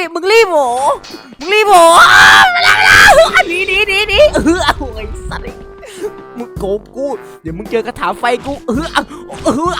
ดิมึงรีบโหมึงรีบโหอ้าวมาแล้วมาหนีหนีหนีหนีเออเอาไอ้สัตว์มึงโกงกู เดี๋ยวมึงเจอกระถางไฟกูเออเออ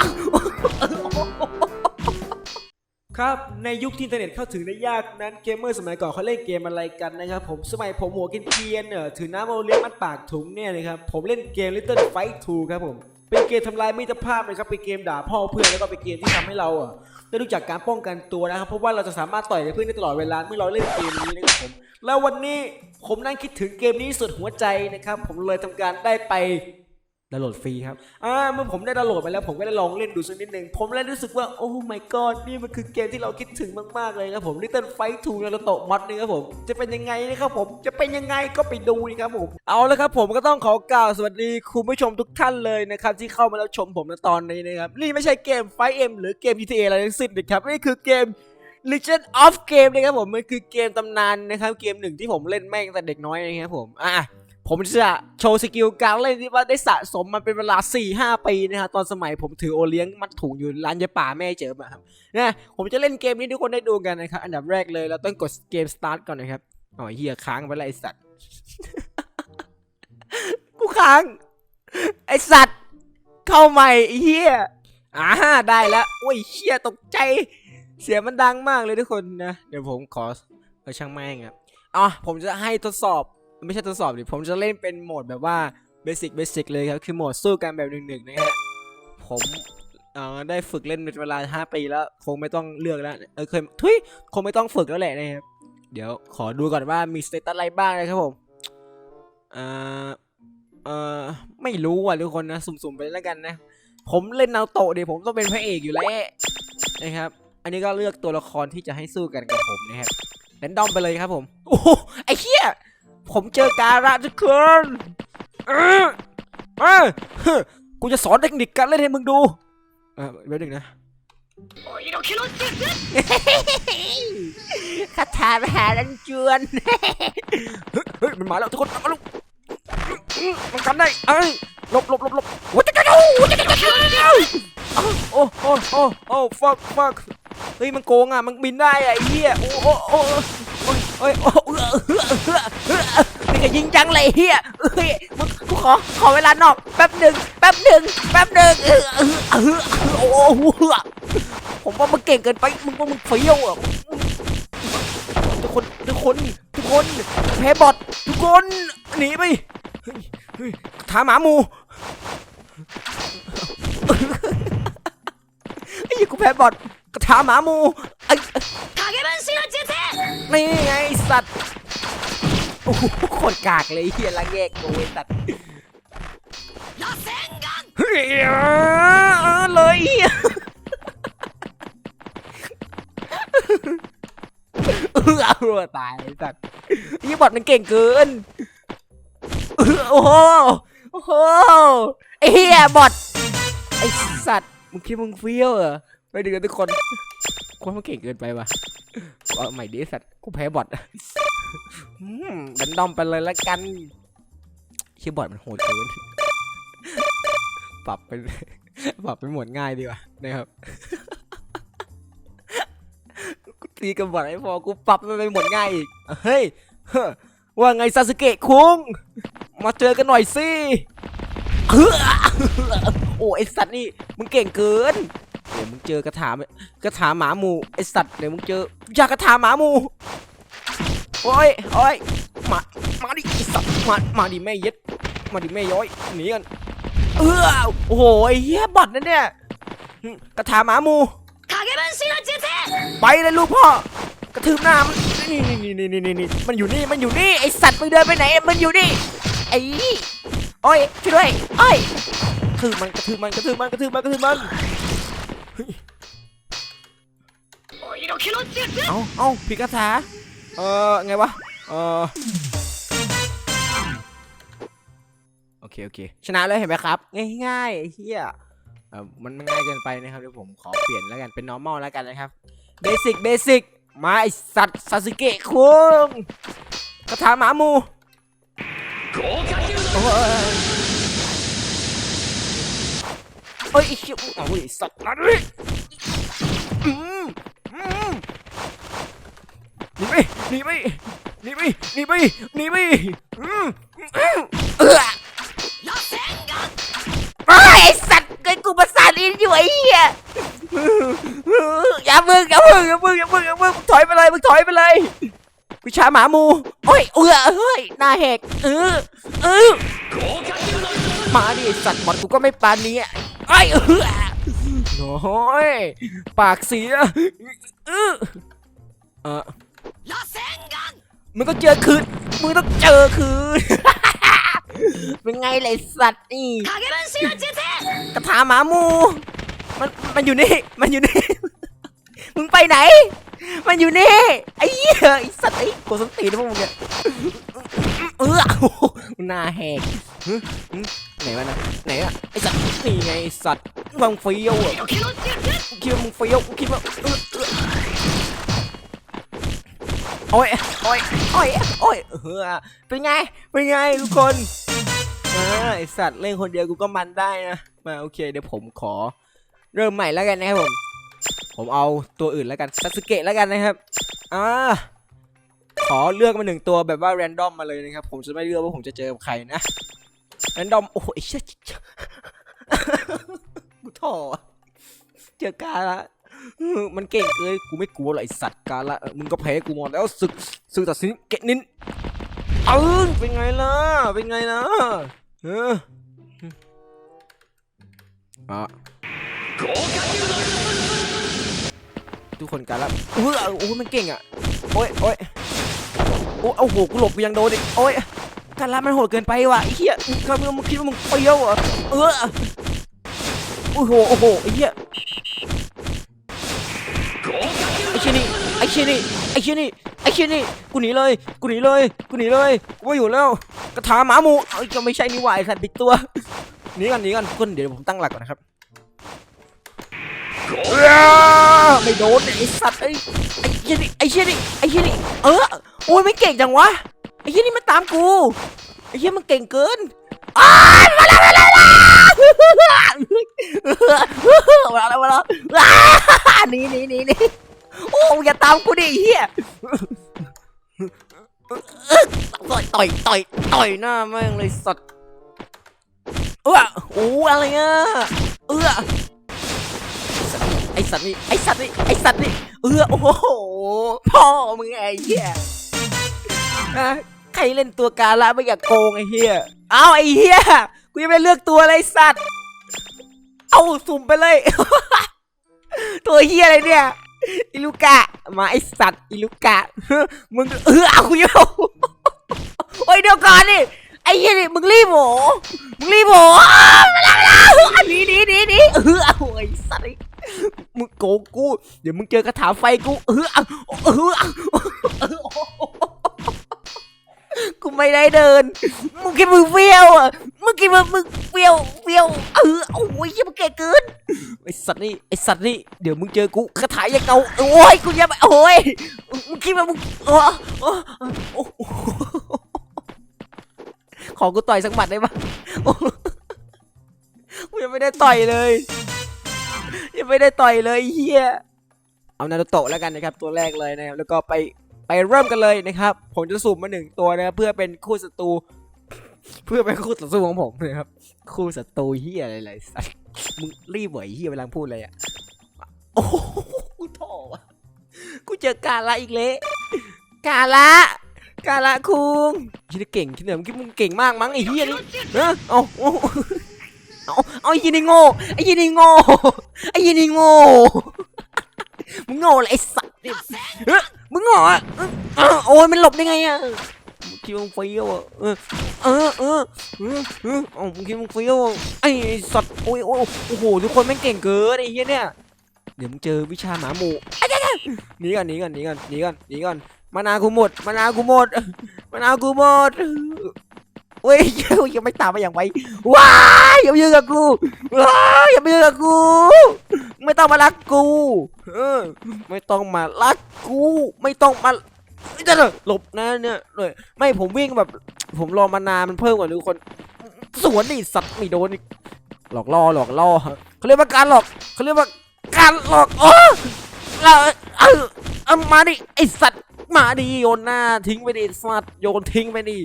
ครับ ในยุคที่อินเทอร์เน็ตเข้าถึงได้ยากนั้นเกมเมอร์สมัยก่อนเขาเล่นเกมอะไรกันนะครับผมสมัยผมหัวกินเกียนเนอถือน้ำเอาเลี้ยงมัดปากถุงเนี่ยนะครับผมเล่นเกม Little Fight 2 ครับผม เป็นเกมทำลายมิตรภาพนะครับเป็นเกมด่าพ่อเพื่อนแล้วก็เป็นเกมที่ทำให้เราอะได้รู้จักการป้องกันตัวนะครับ เพราะว่าเราจะสามารถต่อยกับเพื่อนได้ตลอดเวลาเมื่อเราเล่นเกมนี้นะครับผมแล้ววันนี้ผมนั่งคิดถึงเกมนี้สุดหัวใจนะครับ ผมเลยทำการได้ไป ดาวน์โหลดฟรีครับ อ่าเมื่อผมได้ดาวน์โหลดไปแล้วผมก็ได้ลองเล่นดูสักนิดหนึ่ง ผมเลยรู้สึกว่า โอ้ my god นี่มันคือเกมที่เราคิดถึงมากๆเลยครับผม Little Fight 2 Naruto Mod นี่ครับผม จะเป็นยังไงนะครับผม จะเป็นยังไงก็ไปดูนะครับผม เอาละครับผมก็ต้องขอกล่าวสวัสดีคุณผู้ชมทุกท่านเลยนะครับที่เข้ามาแล้วชมผมในตอนนี้นะครับ นี่ไม่ใช่เกม Fight M หรือเกม GTA อะไรทั้งสิ้นนะครับ นี่คือเกม Legend of Game นะครับผม มันคือเกมตำนานนะครับ เกมหนึ่งที่ผมเล่นแม่งตั้งแต่เด็กน้อยนะครับผม อะ ผมจะโชว์สกิลการเล่นที่ว่าได้สะสมมาเป็นเวลา 4-5 ปีนะครับตอนสมัยผมถือโอเลี้ยงมัดถุงอยู่ร้านยาป่าแม่เจอมาครับนะผมจะเล่นเกมนี้ทุกคนได้ดูกันนะครับ อันดับแรกเลยเราต้องกดเกมสตาร์ทก่อนนะครับอ๋อเฮียค้างไปแล้วไอสัตว์กูค้าง ไอสัตว์ เข้าใหม่เฮียอ่าได้แล้วโอ้ยเฮียตกใจ เสียงมันดังมากเลยทุกคนนะ เดี๋ยวผมขอเออช่างแม่งครับอ๋อผมจะให้ทดสอบ ไม่ใช่ทดสอบดิผมจะเล่นเป็นโหมดแบบว่าเบสิกเบสิกเลยครับ คือโหมดสู้กันแบบหนึ่งๆนะฮะผมได้ฝึกเล่นเป็นเวลา 5 ปีแล้ว คงไม่ต้องเลือกแล้วเออเคยทุยคงไม่ต้องฝึกแล้วแหละนะครับเดี๋ยวขอดูก่อนว่ามีสเตตัสอะไรบ้างนะครับผมเอ่อเอ่อไม่รู้อะทุกคนนะ สุ่มๆไปแล้วกันนะ ผมเล่นนาโตะดิผมต้องเป็นพระเอกอยู่แล้วนะครับ อันนี้ก็เลือกตัวละครที่จะให้สู้กันกับผมนะครับแรนดอมไปเลยครับผมโอ้ไอ้เหี้ย ผมเจอการะทุกคนเออเออเฮ้อกูจะสอนเทคนิคการเล่นให้มึงดูเออเดี๋ยวหนึ่งนะคาถามหาลันจวน เฮ้ยมันมาแล้วทุกคนมาลูกมันกันได้เอ้ยหลบหลบหลบหลบโอ้ยโอ้โอ้โอ้โอ้โอ้ fuck fuck เฮ้ยมันโกงอะมันบินได้อะไอ้เหี้ยโอ้โอ้ โอ้ยโอ้นี่ก็ยิงจังเลยเฮียเฮ้ยมึงกูขอขอเวลาหนอกแป๊บหนึ่งแป๊บหนึ่งแป๊บหนึ่งเออเออโอ้โหผมว่ามึงเก่งเกินไปมึงว่ามึงเฟี้ยวอะทุกคนทุกคนทุกคนแพ้บอททุกคนหนีไปถามหมาหมูไอ้กูแพ้บอทกระถาหมาหมูไอ้ นี่ไงสัตว์โอ้โหโคตกากเลยเฮียละแงกโอ้ยสัตว์เฮ้ยเลยเฮ้อาตายสัตว์ยี่บอดมันเก่งเกินโอ้โหโอ้โหไอ้เฮียบอดไอสัตว์มึงคิดมึงเฟี้ยวเหรอไม่ดีกันทุกคนกูวามันเก่งเกินไปว่ะ เอาใหม่ดิไอ้สัตว์กูแพ้บอทอืมดันดอมไปเลยละกันเชี่ยบอทมันโหดเกินปรับเป็นปรับเป็นหมวดง่ายดีกว่านะครับกูตีกับบอทไอ้พอกูปรับมันเป็นหมวดง่ายอีกเฮ้ยเฮ้อว่าไงซาสึเกะคุงมาเจอกันหน่อยสิเฮ้อโอ้ไอสัตว์นี่มึงเก่งเกินเี๋ยวมึงเจอกระถากระถาหมาหมูไอสัตว์เดี๋ยวมึงเจออยากกระถาหมาหมูโอ้ยโอ้ยมามาดิไอสัตว์มามาดิแม่ย็ดมาดิแม่ย้อยหนีกันเออโอ้โหไอ้เหี้ยบอดนั่นเนี่ยกระถาหมาหมูไปเลยลูกพ่อกระทืบหน้ามันนี่นี่นี่นี่นี่มันอยู่นี่มันอยู่นี่ไอสัตว์มึงเดินไปไหนมันอยู่นี่ไอ้โอ้ยช่วยด้วยโอ้ยกระทืบมันกระทืบมันกระทืบมันกระทืบมันกระทืบมัน เอาเอาผิดคาถาเออไงวะ เออโอเค โอเค ชนะเลยเห็นไหมครับ ง่ายๆไอ้เหี้ยเออมันมันง่ายเกินไปนะครับเดี๋ยวผมขอเปลี่ยนแล้วกันเป็น normal แล้วกันนะครับเบสิกเบสิกมาไอสัตว์ซาสึเกะคุงกระถาหมาหมูโอ้ย เอ้ยไอ้เหี้ยไอ้สัตว์นั่นเลยอืมอืมหนีไปหนีไปหนีไปหนีไปหนีไปอืมอืมเออไอ้สัตว์เกยกูประสาทอินอยู่ไอ้เหี้ยอย่ามึงอย่ามึงอย่ามึงอย่ามึงอย่ามึงมึงถอยไปเลยมึงถอยไปเลยวิชาหมามูโอ้ยเออเฮ้ยหน้าแหกเออเออมาดิไอ้สัตว์หมดกูก็ไม่ปานนี้ ไอ้โอ้ยปากเสียเออเออมึงก็เจอคืนมึงต้องเจอคืนเป็นไงเลยสัตว์นี่กระถาหมามูมันมันอยู่นี่มันอยู่นี่มึงไปไหน มันอยู่นี่ไอ้เหี้ยอ้สัตว์ไอ้กูสตีนพวกมึงเนี่ยเออหน้าแหก ไหนวะนะไหนอะไอสัตว์นี่ไงสัตว์มึงเฟี้ยวอะคิดว่ามึงเฟี้ยวคิดว่าโอ้ยโอ้ยโอ้ยโอ้ยเฮ้อเป็นไง เป็นไงทุกคนไอสัตว์เล่นคนเดียวกูก็มันได้นะ มาโอเคเดี๋ยวผมขอ เริ่มใหม่แล้วกันนะครับผม ผมเอาตัวอื่นแล้วกันซาสเกะแล้วกันนะครับ อ่า ขอเลือกมาหนึ่งตัวแบบว่าแรนดอมมาเลยนะครับ ผมจะไม่เลือกว่าผมจะเจอใครนะ แรนดอม โอ้ยเชี่ยกูถ่อเจอกาละมันเก่งเกินกูไม่กลัวหรอกไอสัตว์กาละมึงก็แพ้กูหมดแล้วศึกศึกตัดสินเกนินเออเป็นไงล่ะเป็นไงล่ะเอออะทุกคนกาละเออโอ้ยมันเก่งอะโอ้ยโอ้ยโอ้โอ้โหกูหลบกูยังโดนอีกโอ้ย กาละมันโหดเกินไปว่ะไอ้เหี้ยมึงก็มึงคิดว่ามึงเปรี้ยวเหรอเออโอ้โหโอ้โหไอ้เหี้ยไอ้เชี่ยนี่ไอ้เชี่ยนี่ไอ้เชี่ยนี่ไอ้เชี่ยนี่กูหนีเลยกูหนีเลยกูหนีเลยกูไม่อยู่แล้วกระถาหมาหมูเอ้ยก็ไม่ใช่นี่หว่าไอ้สัตว์ผิดตัวหนีกันหนีกันทุกคนเดี๋ยวผมตั้งหลักก่อนนะครับอ้าไม่โดนไอ้สัตว์ไอ้ไอ้เชี่ยนี่ไอ้เชี่ยนี่ไอ้เชี่ยนี่เออโอ้ยไม่เก่งจังวะ ไอ้เชี่ยนี่มันตามกู ไอ้เชี่ยมันเก่งเกินอ้าวมาแล้วมาแล้วมาแล้วมาแล้วหนีหนีหนีหนีโอ้มึงอย่าตามกูดิไอ้เฮียต่อยต่อยต่อยต่อยหน้าแม่งเลยสัตว์เออโอ้อะไรอะเออไอสัตว์นี่ไอสัตว์นี่ไอสัตว์นี่เออโอ้โหพ่อมึงไอ้เหี้ย นะใครเล่นตัวกาละไม่อยากโกงไอ้เหี้ยเอาไอ้เหี้ยกูยังไม่ได้เลือกตัวเลยไอ้สัตว์ เอาสุ่มไปเลย ตัวเหี้ยอะไรเนี่ยอิลูกะมาไอสัตว์อิลูกะมึงเออเอากูอยู่โอ้ยเดี๋ยวก่อนดิไอ้เหี้ยนี่มึงรีบโหมึงรีบโหอ้าวมาแล้วมาแล้วอันนี้นี่นี่นี่เออเอาไอ้สัตว์ไอ้มึงโกงกู เดี๋ยวมึงเจอกระถาไฟกูเออเอาเอ ไม่ได้เดินมึงคิดมึงเฟี้ยวอะมึงคิดว่ามึงเฟี้ยวเฟี้ยวเออโอ้ยเหี้ยมึงเก่เกินไอสัตว์นี่ไอสัตว์นี่เดี๋ยวมึงเจอกูคาถายังเกาโอ้ยกูยังไม่โอ้ยมึงคิดว่ามึงโอ้โอ้ขอกูต่อยสักหมัดได้ปะกูยังไม่ได้ต่อยเลยยังไม่ได้ต่อยเลยเฮียเอานาโตะแล้วกันนะครับตัวแรกเลยนะครับแล้วก็ไป ไปเริ่มกันเลยนะครับ ผมจะสุ่มมาหนึ่งตัวนะเพื่อเป็นคู่ศัตรูเพื่อเป็นคู่ต่อสู้ของผมนะครับ คู่ศัตรูเฮียอะไรเลยสัตว์มึงรีบเหวยเฮียเวลาพูดเลยอะโอ้โหกูท้อวะกูเจอกาละอีกเละกาละกาละคุงคิดว่าเก่งคิดเหนือมึงคิดมึงเก่งมากมั้งไอ้เฮียนี่เออเอาเอาเอาเอาไอ้เฮีนี่โง่ไอ้เฮีนี่โง่ไอ้เฮีนี่โง่มึงโง่เลยไอ้สัตว์นี่เออมึ งโง่อะเออเออโอ้ยมันหลบได้ไงอะคิดว่ามึงเฟี้ยวอะเออเออเออเออเออเอามึงคิดว่ามึงเฟี้ยวอะไอ้สัตว์โอ้ยโอ้โอ้โหทุกคนแม่งเก่งเกินไอ้เฮียเนี่ยเดี๋ยวมึงเจอวิชาหมาหมูหนีกันหนีกันหนีกันหนีก่อนหนีกันมานากูหมดมานากูหมดมานากูหมด เว้ยยังไม่ตามมาอย่างไวว้ายอย่ามายืนกับกูว้ายอย่ามายืนกับกู ไม่ต้องมารักกูเออไม่ต้องมารักกู ไม่ต้องมาเดี๋ยวหลบนะเนี่ยเลยไม่ผมวิ่งแบบ ผมรอมานานมันเพิ่มกว่าทุกคน สวนดิสัตว์ไม่โดนอีกหลอกล่อหลอกล่อเขาเรียกว่าการหลอกเขาเรียกว่าการหลอกอ๋อเราเออเอามาดิไอสัตว์มาดิโยนหน้าทิ้งไปดิสัตว์โยนทิ้งไปดิ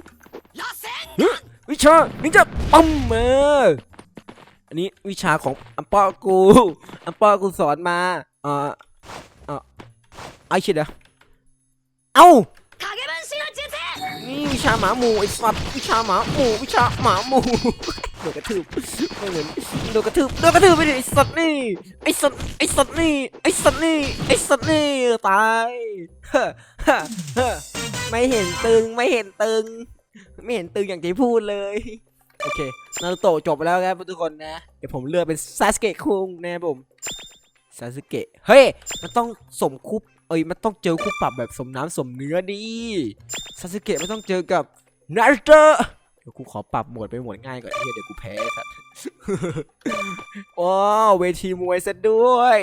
วิชานินจาปั๊มเอออันนี้วิชาของอัมปอกูอัมปอกูสอนมาเอ่อเอ่อไอชิดเหรอเอ้านี่วิชาหมาหมูไอสัตว์วิชาหมาหมูวิชาหมาหมูโดนกระทืบไม่เหมือนโดนกระทืบโดนกระทืบไปเลยไอสัตว์นี่ไอสัตว์ไอสัตว์นี่ไอสัตว์นี่ไอสัตว์นี่ตายไม่เห็นตึงไม่เห็นตึง ไม่เห็นตึงอย่างที่พูดเลย โอเค นารูโตะจบไปแล้วครับทุกคนนะ เดี๋ยวผมเลือกเป็นซาสเกะคุงนะครับผม ซาสเกะ เฮ้ย มันต้องสมคุปเอ้ย มันต้องเจอคู่ปรับแบบสมน้ำสมเนื้อดีซาสเกะไม่ต้องเจอกับนารูโตะ ดี๋ยวกูขอปรับโหมดไปโหมดง่ายก่อนเฮียเดี๋ยวกูแพ้สัตว์โอ้เวทีมวยซะด้วย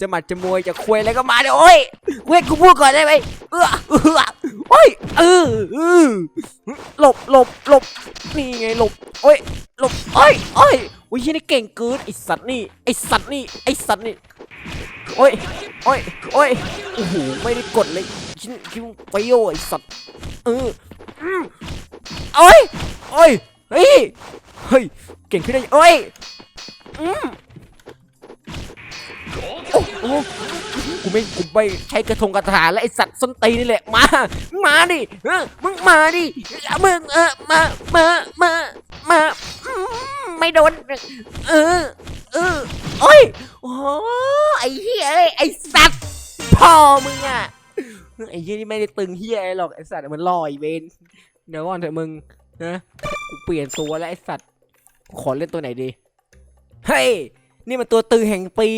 จะหมัดจะมวยจะควยอะไรก็มาเดี๋ยวโอ้ยเว้ยกูพูดก่อนได้ไหมเออเออโอ้ยเออเออหลบหลบหลบนี่ไงหลบโอ้ยหลบโอ้ยโอ้ยโอ้ยเหียนี่เก่งเกินไอสัตว์นี่ไอสัตว์นี่ไอสัตว์นี่โอ้ยโอ้ยโอ้ยโอ้โหไม่ได้กดเลยชิ้นชิ้นไปโยไอสัตว์เออ โอ้ยโอ้ยเฮ้ยเฮ้ยเก่งขึ้นได้โอ้ยอืมโอ้โหกูไม่กูไม่ใช้กระทงกระถาแล้วไอสัตว์ส้นตีนนี่แหละมา มาดิเออมึงมาดิมึงเออมามามามาไม่โดนเออเออโอ้ยโอ้ไอเฮียเอ้ยไอสัตว์พ่อมึงอะไอเฮียนี่ไม่ได้ตึงเฮียอะไรหรอกไอสัตว์มันลอยเวน เดี๋ยวก่อนเถอะมึงนะกูเปลี่ยนตัวแล้วไอสัตว์กูขอเล่นตัวไหนดีเฮ้ยนี่มันตัวตึงแห่งปี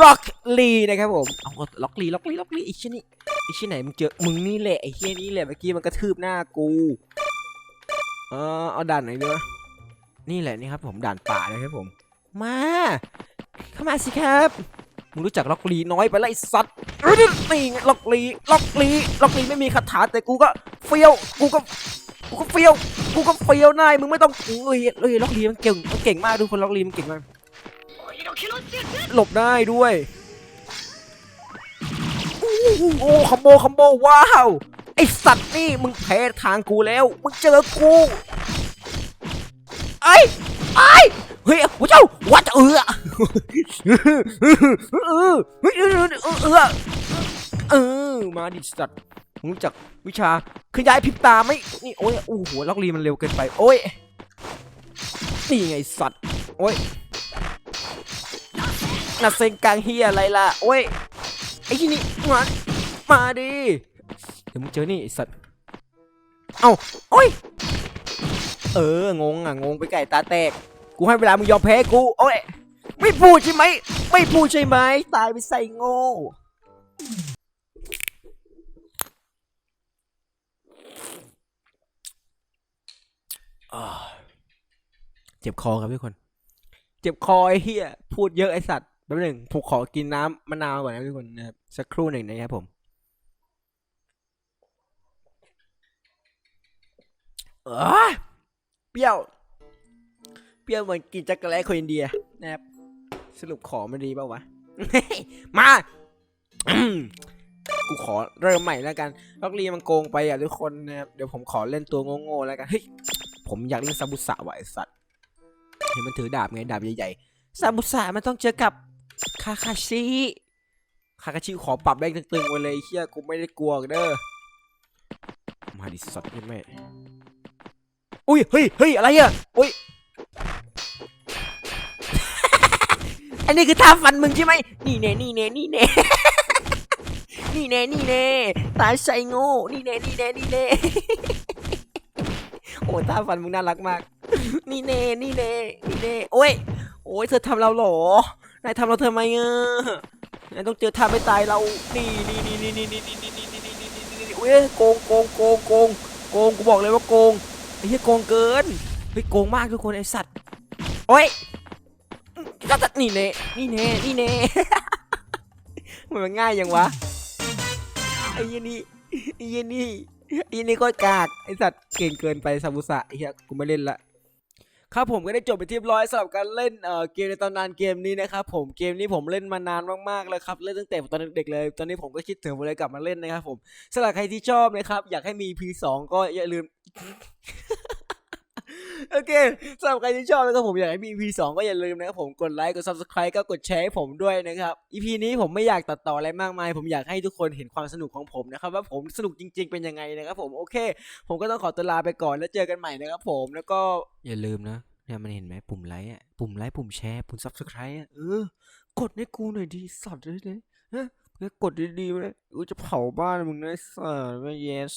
ร็อกลีนะครับผมเอาล็อกลีล็อกลีล็อกลีไอ้ชิ้นนี่ไอ้ชิ้นไหนมึงเจอมึงนี่แหละไอ้เฮียนี่แหละเมื่อกี้มันกระทืบหน้ากูเออเอาด่านไหนดีวะนี่แหละนี่ครับผมด่านป่านะครับผม มา เข้ามาสิครับ มึงรู้จักล็อกลีน้อยไปไล่สัตว์นี่ล็อกลีล็อกลีล็อกลีไม่มีคาถาแต่กูก็เฟี้ยวกูก็กูก็เฟี้ยวกูก็เฟี้ยวนายมึงไม่ต้องเอ้ยเอ้ยล็อกลีมันเก่งมันเก่งมากดูคนล็อกลีมันเก่งมากหลบได้ด้วยโอ้คอมโบคอมโบว้าวไอสัตว์นี่มึงแพ้ทางกูแล้วมึงเจอกูไอ ฮ้ยหัวเจ้าวัดเออเออเฮ้ยเออเออเออเออมาดิสัตว์มึงรู้จักวิชาขยายพิบตาไหมนี่โอ้ยโอ้โหล็อกลีมันเร็วเกินไปโอ้ยนี่ไงสัตว์โอ้ยน่ะเซ็งกลางเฮียอะไรล่ะโอ้ยไอ้ที่นี่มามาดิเดี๋ยวมึงเจอนี่ไอสัตว์เอ้าโอ้ยเอองงอะงงไปไก่ตาแตก กูให้เวลามึงยอมแพ้กู โอ้ย ไม่พูดใช่ไหม ไม่พูดใช่ไหม ตายไปใส่โง่อ่าเจ็บคอครับทุกคน เจ็บคอไอ้เหี้ย พูดเยอะไอ้สัตว์แป๊บหนึ่งผมขอกินน้ำมะนาวก่อนนะทุกคนนะครับสักครู่หนึ่งนะครับผมเออเปรี้ยวเป รี้ยวเหมือนกินจักรแลคนอินเดียนะครับสรุปขอมันดีเปล่าวะ มาอืมกูขอเริ่มใหม่แล้วกันล็อกลีมันโกงไปอะทุกคนนะครับเดี๋ยวผมขอเล่นตัวโง่ๆแล้วกันเฮ้ยผมอยากเล่นซาบุสะว่ะไอสัตว์เห็นมันถือดาบไงดาบใหญ่ๆซาบุสะมันต้องเจอกับคาคาชิคาคาชิขอปรับแรงตึงๆไว้เลยเฮียกูไม่ได้กลัวเด้อมาดิสัตว์ยังไม่อุ้ยเฮ้ยเฮ้ยอะไรอะอุ้ย อันนี้คือท่าฟันมึงใช่ไหมนี่แน่นี่แน่นี่แน่นี่แน่นี่แน่ตาใส่โง่นี่แน่นี่แน่นี่แน่โอ้ท่าฟันมึงน่ารักมาก นี่เน่นี่เน่นี่เน่โอ้ยโอ้ยเธอทำเราหรอนายทำเราเธอไหมเออนายต้องเจอท่าไม่ตายเรา นี่นี่นี่นี่นี่นี่นี่นี่นี่นี่นี่นี่นี่นี่โอ้ยโกงโกงโกงโกงโกงกูบอกเลยว่าโกงไอ้เหี้ยโกงเกินเฮ้ยโกงมากทุกคนไอ้สัตว์โอ้ย ก็จะนี่เน่นี่เน่นี่เน่มันง่ายยังวะไอ้เหี้ยนี่ไอ้เหี้ยนี่ไอ้นี่ก็กากไอสัตว์เก่งเกินไปซาบุสะไอ้เหี้ยกูไม่เล่นละครับผมก็ได้จบไปที่ร้อยสำหรับการเล่นเอ่อเกมในตำนานเกมนี้นะครับผมเกมนี้ผมเล่นมานานมากๆแล้วครับเล่นตั้งแต่ตอนเด็กเลย ตอนนี้ผมก็คิดถึงเลยกลับมาเล่นนะครับผมสำหรับใครที่ชอบนะครับ อยากให้มี P2 ก็อย่าลืม โอเคสำหรับใครที่ชอบนะครับผมอยากให้มี EP 2ก็อย่าลืมนะครับผมกดไลค์กด subscribe ก็กดแชร์ให้ผมด้วยนะครับ EP นี้ผมไม่อยากตัดต่ออะไรมากมาย ผมอยากให้ทุกคนเห็นความสนุกของผมนะครับว่าผมสนุกจริง ๆ เป็นยังไงนะครับผมโอเค ผมก็ต้องขอตัวลาไปก่อนแล้วเจอกันใหม่นะครับผมแล้วก็อย่าลืมนะเนี่ยมันเห็นไหมปุ่มไลค์อะปุ่มไลค์ปุ่มแชร์ปุ่ม subscribe อะเออกดให้กูหน่อยดีสัตว์เลยนะฮะกดดีๆเลยกูจะเผาบ้านมึงนะไอ้สัตว์ไม่ yes